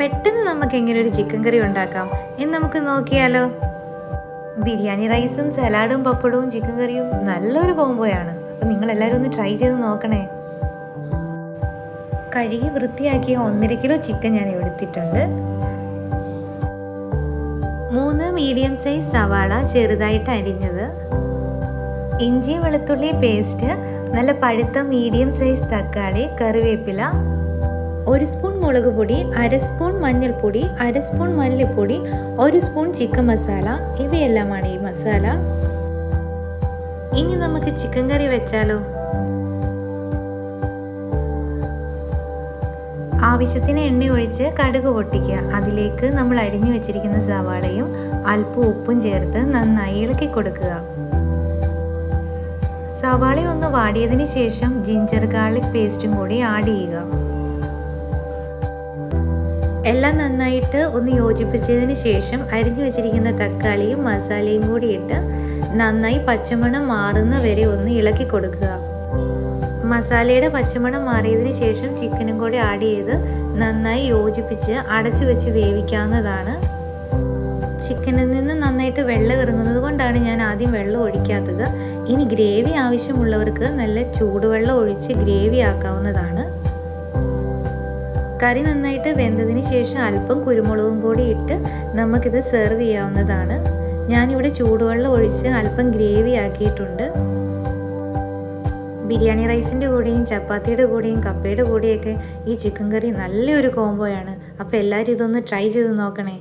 പെട്ടെന്ന് നമുക്ക് എങ്ങനെ ഒരു ചിക്കൻ കറി ഉണ്ടാക്കാം എന്ന് നമുക്ക് നോക്കിയാലോ? ബിരിയാണി റൈസും സലാഡും പപ്പടവും ചിക്കൻ കറിയും നല്ലൊരു കോംബോയാണ് അപ്പം നിങ്ങൾ എല്ലാവരും ഒന്ന് ട്രൈ ചെയ്ത് നോക്കണേ. കഴുകി വൃത്തിയാക്കിയ ഒന്നര കിലോ ചിക്കൻ ഞാൻ എടുത്തിട്ടുണ്ട്. മൂന്ന് മീഡിയം സൈസ് സവാള ചെറുതായിട്ട് അരിഞ്ഞത്. ഇഞ്ചി വെളുത്തുള്ളി പേസ്റ്റ് നല്ല പഴുത്ത മീഡിയം സൈസ് തക്കാളി കറിവേപ്പില ഒരു സ്പൂൺ മുളക് പൊടി അര സ്പൂൺ മഞ്ഞൾപ്പൊടി അര സ്പൂൺ മല്ലിപ്പൊടി ഒരു സ്പൂൺ ചിക്കൻ മസാല. ഇവയെല്ലാമാണ് ഈ മസാല. ഇനി നമുക്ക് ചിക്കൻ കറി വെച്ചാലോ? ആവശ്യത്തിന് എണ്ണ ഒഴിച്ച് കടുക് പൊട്ടിക്കുക. അതിലേക്ക് നമ്മൾ അരിഞ്ഞു വെച്ചിരിക്കുന്ന സവാളയും അല്പം ഉപ്പും ചേർത്ത് നന്നായി ഇളക്കി കൊടുക്കുക. സവാള ഒന്ന് വാടിയതിന് ശേഷം ജിഞ്ചർ ഗാർലിക് പേസ്റ്റും കൂടി ആഡ് ചെയ്യുക. എല്ലാം നന്നായിട്ട് ഒന്ന് യോജിപ്പിച്ചതിന് ശേഷം അരിഞ്ഞു വെച്ചിരിക്കുന്ന തക്കാളിയും മസാലയും കൂടി ഇട്ട് നന്നായി പച്ചമണം മാറുന്ന വരെ ഒന്ന് ഇളക്കി കൊടുക്കുക. മസാലയുടെ പച്ചമണം മാറിയതിന് ശേഷം ചിക്കനും കൂടി ആഡ് ചെയ്ത് നന്നായി യോജിപ്പിച്ച് അടച്ചു വെച്ച് വേവിക്കാവുന്നതാണ്. ചിക്കനിൽ നിന്ന് നന്നായിട്ട് വെള്ളം ഇറങ്ങുന്നത് കൊണ്ടാണ് ഞാൻ ആദ്യം വെള്ളം ഒഴിക്കാത്തത്. ഇനി ഗ്രേവി ആവശ്യമുള്ളവർക്ക് നല്ല ചൂടുവെള്ളം ഒഴിച്ച് ഗ്രേവി ആക്കാവുന്നതാണ്. കറി നന്നായിട്ട് വെന്തതിന് ശേഷം അല്പം കുരുമുളകും കൂടി ഇട്ട് നമുക്കിത് സെർവ് ചെയ്യാവുന്നതാണ്. ഞാനിവിടെ ചൂടുവെള്ളം ഒഴിച്ച് അല്പം ഗ്രേവി ആക്കിയിട്ടുണ്ട്. ബിരിയാണി റൈസിന്റെ കൂടെയും ചപ്പാത്തിയുടെ കൂടെയും കപ്പയുടെ കൂടെയൊക്കെ ഈ ചിക്കൻ കറി നല്ലൊരു കോംബോയാണ് അപ്പോൾ എല്ലാവരും ഇതൊന്ന് ട്രൈ ചെയ്ത് നോക്കണേ.